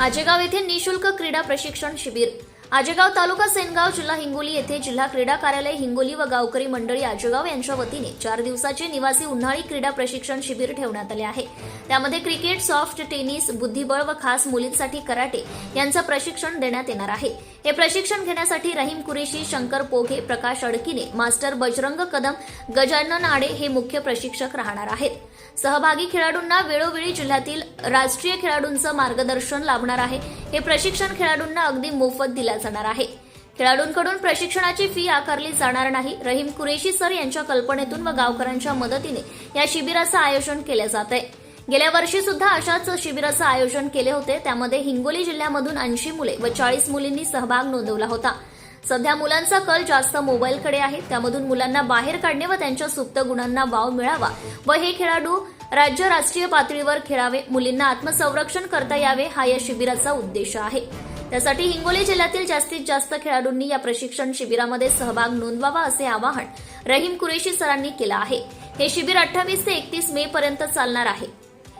आजेगाव येथे निशुल्क क्रीडा प्रशिक्षण शिबिर. आजेगाव तालुका सेनगाव जिल्हा हिंगोली येथे जिल्हा क्रीडा कार्यालय हिंगोली व गावकरी मंडळी आजेगाव यांच्या वतीने चार दिवसाचे निवासी उन्हाळी क्रीडा प्रशिक्षण शिबिर ठेवण्यात आले आहे. त्यामध्ये क्रिकेट सॉफ्ट टेनिस बुद्धिबळ व खास मुलींसाठी कराटे यांचं प्रशिक्षण देण्यात येणार आहे. हे प्रशिक्षण घेण्यासाठी रहीम कुरेशी शंकर पोघे प्रकाश अडकिने मास्टर बजरंग कदम गजानन आडे हे मुख्य प्रशिक्षक राहणार आहेत. सहभागी खेळाडूंना वेळोवेळी जिल्ह्यातील राष्ट्रीय खेळाडूंचं मार्गदर्शन लाभणार आहे. हे प्रशिक्षण खेळाडूंना अगदी मोफत दिल्या जाणार आहे. खेळाडूंकडून प्रशिक्षणाची फी आकारली जाणार नाही. रहीम कुरेशी सर यांच्या कल्पनेतून व गावकऱ्यांच्या मदतीने या शिबिराचं आयोजन केलं जात आहे. गेल्या वर्षी सुद्धा अशाच शिबिराचं आयोजन केले होते. त्यामध्ये हिंगोली जिल्ह्यामधून ऐंशी मुले व चाळीस मुलींनी सहभाग नोंदवला होता. सध्या मुलांचा कल जास्त मोबाईलकडे आहे. त्यामधून मुलांना बाहेर काढणे व त्यांच्या सुप्त गुणांना वाव मिळावा व हे खेळाडू राज्य राष्ट्रीय पातळीवर खेळावे मुलींना आत्मसंरक्षण करता यावे हा या शिबिराचा उद्देश आहे. त्यासाठी हिंगोली जिल्ह्यातील जास्तीत जास्त खेळाडूंनी या प्रशिक्षण शिबिरामध्ये सहभाग नोंदवावा असे आवाहन रहीम कुरेशी सरांनी केलं आहे. हे शिबिर अठ्ठावीस ते एकतीस मे पर्यंत चालणार आहे.